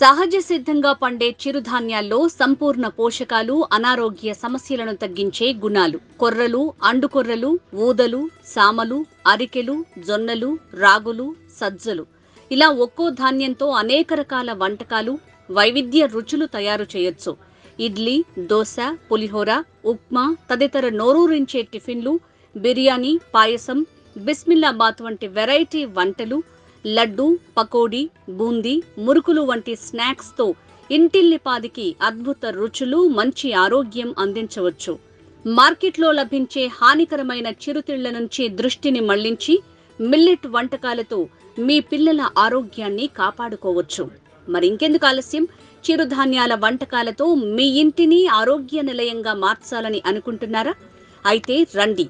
సహజ సిద్ధంగా పండే చిరుధాన్యాల్లో సంపూర్ణ పోషకాలు అనారోగ్య సమస్యలను తగ్గించే గుణాలు. కొర్రలు అండుకొర్రలు ఊదలు సామలు అరికెలు జొన్నలు రాగులు సజ్జలు. ఇలా ఒక్కో ధాన్యంతో అనేక రకాల వంటకాలు వైవిధ్య రుచులు తయారు చేయొచ్చు. ఇడ్లీ దోశ పులిహోర ఉప్మా తదితర నోరూరించే టిఫిన్లు బిర్యానీ పాయసం బిస్మిల్లాబాత్ వంటి వెరైటీ వంటలు లడ్డు పకోడీ బూందీ మురుకులు వంటి స్నాక్స్తో ఇంటిల్లిపాదికి అద్భుత రుచులు మంచి ఆరోగ్యం అందించవచ్చు. మార్కెట్లో లభించే హానికరమైన చిరుతిళ్ళ నుంచి దృష్టిని మళ్ళించి మిల్లెట్ వంటకాలతో మీ పిల్లల ఆరోగ్యాన్ని కాపాడుకోవచ్చు. మరింకెందుకు ఆలస్యం? చిరుధాన్యాల వంటకాలతో మీ ఇంటిని ఆరోగ్య నిలయంగా మార్చాలని అనుకుంటున్నారా? అయితే రండి.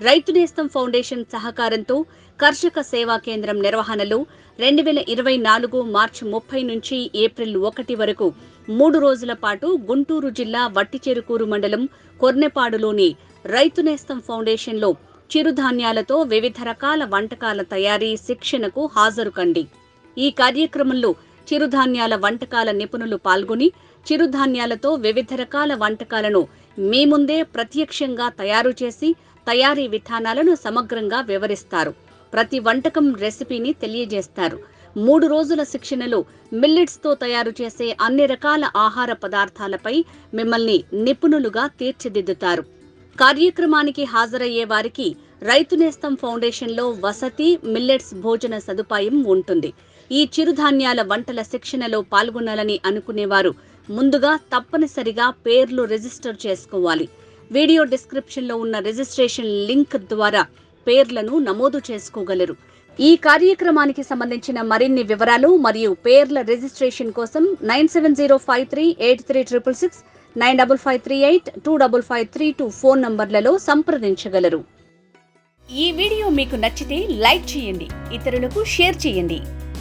రైతు నేస్తం ఫౌండేషన్ సహకారంతో కర్షక సేవా కేంద్రం నిర్వహణలో రెండు వేల ఇరవై నాలుగు మార్చి ముప్పై నుంచి ఏప్రిల్ ఒకటి వరకు మూడు రోజుల పాటు గుంటూరు జిల్లా వట్టిచెరుకూరు మండలం కొర్నెపాడులోని రైతు నేస్తం ఫౌండేషన్లో చిరుధాన్యాలతో వివిధ రకాల వంటకాల తయారీ శిక్షణకు హాజరు కండి. ఈ కార్యక్రమంలో చిరుధాన్యాల వంటకాల నిపుణులు పాల్గొని చిరుధాన్యాలతో వివిధ రకాల వంటకాలను మీ ముందే ప్రత్యక్షంగా తయారు చేసి తయారీ విధానాలను సమగ్రంగా వివరిస్తారు. ప్రతి వంటకం రెసిపీని తెలియజేస్తారు. మూడు రోజుల శిక్షణలో మిల్లెట్స్తో తయారు చేసే అన్ని రకాల ఆహార పదార్థాలపై మిమ్మల్ని నిపుణులుగా తీర్చిదిద్దుతారు. కార్యక్రమానికి హాజరయ్యే వారికి రైతు నేస్తం ఫౌండేషన్లో వసతి మిల్లెట్స్ భోజన సదుపాయం ఉంటుంది. ఈ చిరుధాన్యాల వంటల శిక్షణలో పాల్గొనాలని అనుకునేవారు. ముందుగా తప్పనిసరిగా పేర్లు రిజిస్టర్ చేసుకోవాలి. వీడియో డిస్క్రిప్షన్లో ఉన్న రిజిస్ట్రేషన్ లింక్ ద్వారా పేర్లను నమోదు చేసుకోగలరు. ఈ కార్యక్రమానికి సంబంధించిన మరిన్ని వివరాలు మరియు పేర్ల రిజిస్ట్రేషన్ కోసం nine seven zero five three eight three triple six nine double five three eight two double five three two phone నంబర్లలో సంప్రదించగలరు. ఈ వీడియో మీకు నచ్చితే లైక్ చేయండి ఇతరులకు షేర్ చేయండి.